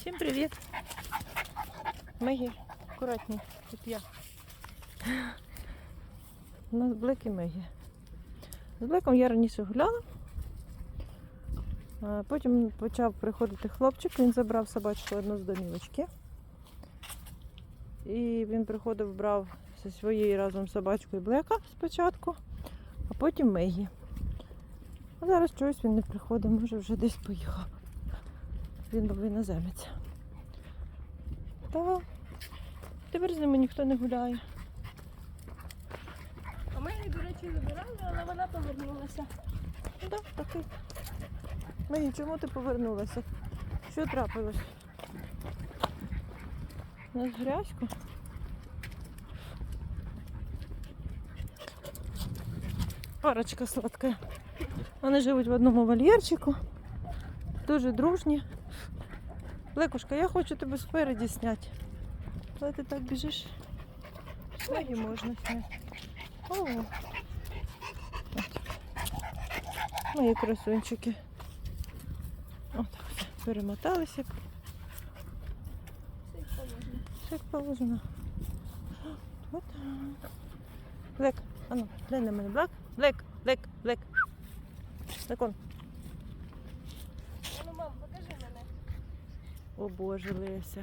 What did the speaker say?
Всім привіт! Мегі, акуратні, тут я. У нас Блек і Мегі. З Блеком я раніше гуляла. Потім почав приходити хлопчик, він забрав собачку одну з домівочки. І він приходив, брав зі своєю разом собачкою Блека спочатку, а потім Мегі. А зараз чогось він не приходить, може вже десь поїхав. Він був іноземець. Та тепер з ними ніхто не гуляє. А ми її, до речі, забирали, але вона повернулася. Ну так, такий. Мегі, чому ти повернулася? Що трапилось? У нас грязько. Парочка сладкая. Вони живуть в одному вольєрчику. Дуже дружні. Лекушка, я хочу тебе спереді зняти. Але ти так біжиш. Мегі можна зняти. О. Мої красунчики. Отак все. Перемоталися. Все як положено. Все як положено. Отак. Блек, ану, глянь на мене. Блек, блек, блек, блек. Лекон. Ну,